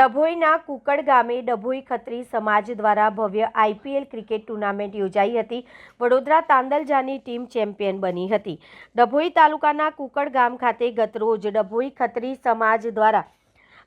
ડભોઈના cooked ગામે ડભોઈ ખત્રી સમાજ દ્વારા ભવ્ય આઈપીએલ ક્રિકેટ ટુર્નામેન્ટ યોજાઈ હતી. વડોદરા તાંદલજાની ટીમ ચેમ્પિયન બની હતી. ડભોઈ તાલુકાના કુકડ ગામ ખાતે ગતરોજ ડભોઈ ખત્રી સમાજ દ્વારા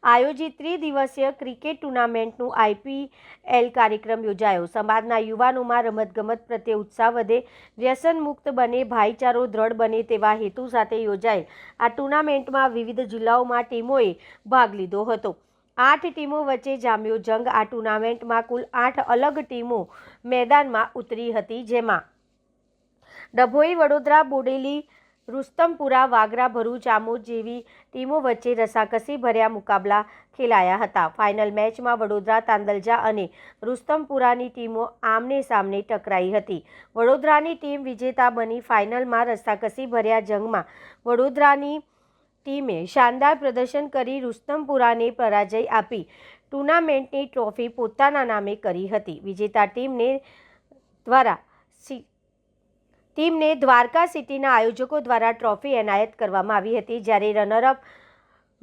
આયોજિત ત્રિદિવસીય ક્રિકેટ ટુર્નામેન્ટનું આઈપીએલ કાર્યક્રમ યોજાયો. સમાજના યુવાનોમાં રમતગમત પ્રત્યે ઉત્સાહ વધે વ્યસન મુક્ત બને, ભાઈચારો દ્રઢ બને તેવા હેતુ સાથે યોજાયેલ આ ટુર્નામેન્ટમાં વિવિધ જિલ્લાઓમાં ટીમોએ ભાગ લીધો હતો. આઠ ટીમો વચ્ચે જામ્યો. જંગ આ ટુર્નામેન્ટમાં કુલ આઠ અલગ ટીમો મેદાનમાં ઉતરી હતી, જેમાં ડભોઈ, વડોદરા, બોડેલી, રુસ્તમપુરા, વાગરા, ભરૂચ, આમોદ જેવી ટીમો વચ્ચે રસાકસી ભર્યા મુકાબલા ખેલાયા હતા. ફાઇનલ મેચમાં વડોદરા, તાંદલજા અને રુસ્તમપુરાની ટીમો આમને સામને ટકરાઈ હતી. વડોદરાની ટીમ વિજેતા બની ફાઇનલમાં રસાકસી ભર્યા જંગમાં. વડોદરાની ટીમે શાનદાર પ્રદર્શન કરી રુસ્તમપુરાને પરાજય આપી. ટુર્નામેન્ટની ટ્રોફી પોતાના નામે કરી હતી. વિજેતા ટીમને દ્વારા ટીમને દ્વારકા સિટીના આયોજકો દ્વારા ટ્રોફી એનાયત કરવામાં આવી હતી. જ્યારે રનરઅપ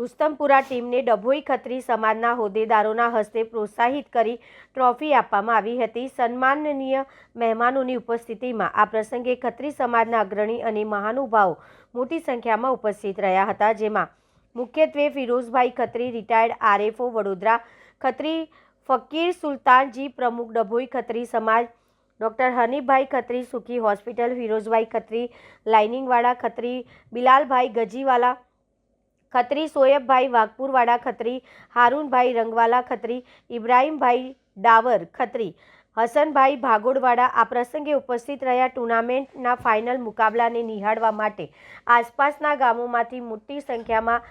રુસ્તમપુરા ટીમને ડભોઈ ખત્રી સમાજના હોદ્દેદારોના હસ્તે પ્રોત્સાહિત કરી ટ્રોફી આપવામાં આવી હતી. સન્માનનીય મહેમાનોની ઉપસ્થિતિમાં આ પ્રસંગે ખત્રી સમાજના અગ્રણી અને મહાનુભાવો મોટી સંખ્યામાં ઉપસ્થિત રહ્યા હતા, જેમાં મુખ્યત્વે ફિરોઝભાઈ ખત્રી, રિટાયર્ડ આરએફઓ વડોદરા ખત્રી, ફકીર સુલતાનજી પ્રમુખ ડભોઈ ખત્રી સમાજ, ડૉક્ટર હનીફભાઈ ખત્રી સુખી હોસ્પિટલ, ફિરોઝભાઈ ખત્રી લાઇનિંગવાળા ખત્રી, બિલાલભાઈ ગજીવાલા ખત્રી, સોયબભાઈ વાઘપુરવાડા ખત્રી, હારૂનભાઈ રંગવાલા ખત્રી, ઇબ્રાહીમભાઈ ડાવર ખત્રી, હસનભાઈ ભાગોડવાડા આ પ્રસંગે ઉપસ્થિત રહ્યા ટુર્નામેન્ટના ફાઇનલ મુકાબલાને નિહાળવા માટે. આસપાસના ગામોમાંથી મોટી સંખ્યામાં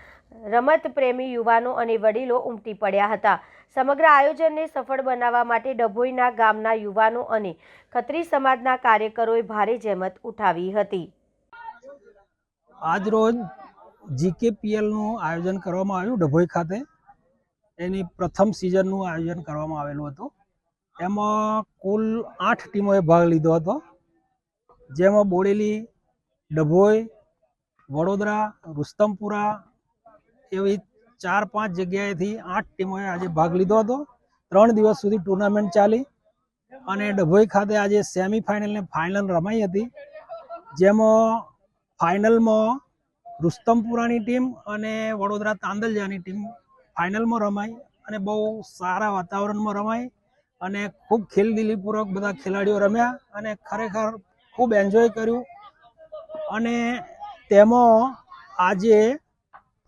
રમત પ્રેમી યુવાનો અને વડીલો ઉમટી પડ્યા હતા. સમગ્ર આયોજનને સફળ બનાવવા માટે ડભોઈના ગામના યુવાનો અને ખત્રી સમાજના કાર્યકરોએ ભારે જહેમત ઉઠાવી હતી. આજરોજ જીકેપીએલનું આયોજન કરવામાં આવ્યું, ડભોઈ ખાતે. એની પ્રથમ સિઝનનું આયોજન કરવામાં આવેલું હતું. એમાં કુલ આઠ ટીમોએ ભાગ લીધો હતો. જેમાં બોડેલી, ડભોઈ, વડોદરા, રુસ્તમપુરા એવી ચાર પાંચ જગ્યાએથી આઠ ટીમોએ આજે ભાગ લીધો હતો. ત્રણ દિવસ સુધી ટુર્નામેન્ટ ચાલી અને ડભોઈ ખાતે આજે સેમિફાઇનલ ને ફાઇનલ રમાઈ હતી. જેમાં ફાઇનલમાં રુસ્તમપુરાની ટીમ અને વડોદરા તાંદલજાની ટીમ ફાઇનલમાં રમાઈ અને બહુ સારા વાતાવરણમાં રમાઈ અને ખૂબ ખેલદિલીપૂર્વક બધા ખેલાડીઓ રમ્યા અને ખરેખર ખૂબ એન્જોય કર્યું. અને તેમાં આજે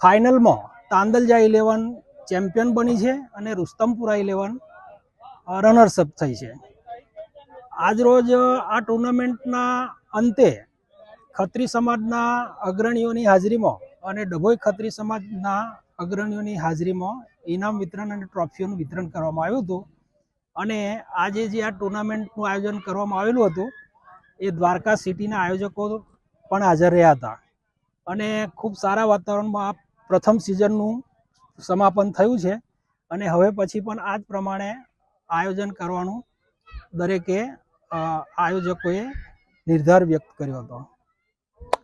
ફાઇનલમાં તાંદલજા ઇલેવન ચેમ્પિયન બની છે અને રુસ્તમપુરા ઇલેવન રનર્સઅપ થઈ છે. આજરોજ આ ટુર્નામેન્ટના અંતે ખત્રી સમાજના અગ્રણીઓની હાજરીમાં અને ડભોઈ ખત્રી સમાજના અગ્રણીઓની હાજરીમાં ઇનામ વિતરણ અને ટ્રોફીઓનું વિતરણ કરવામાં આવ્યું હતું. અને આજે જે આ ટુર્નામેન્ટનું આયોજન કરવામાં આવેલું હતું, એ દ્વારકા સિટીના આયોજકો પણ હાજર રહ્યા હતા. અને ખૂબ સારા વાતાવરણમાં આ પ્રથમ સિઝનનું સમાપન થયું છે. અને હવે પછી પણ આ જ પ્રમાણે આયોજન કરવાનું દરેકે આયોજકોએ નિર્ધાર વ્યક્ત કર્યો હતો.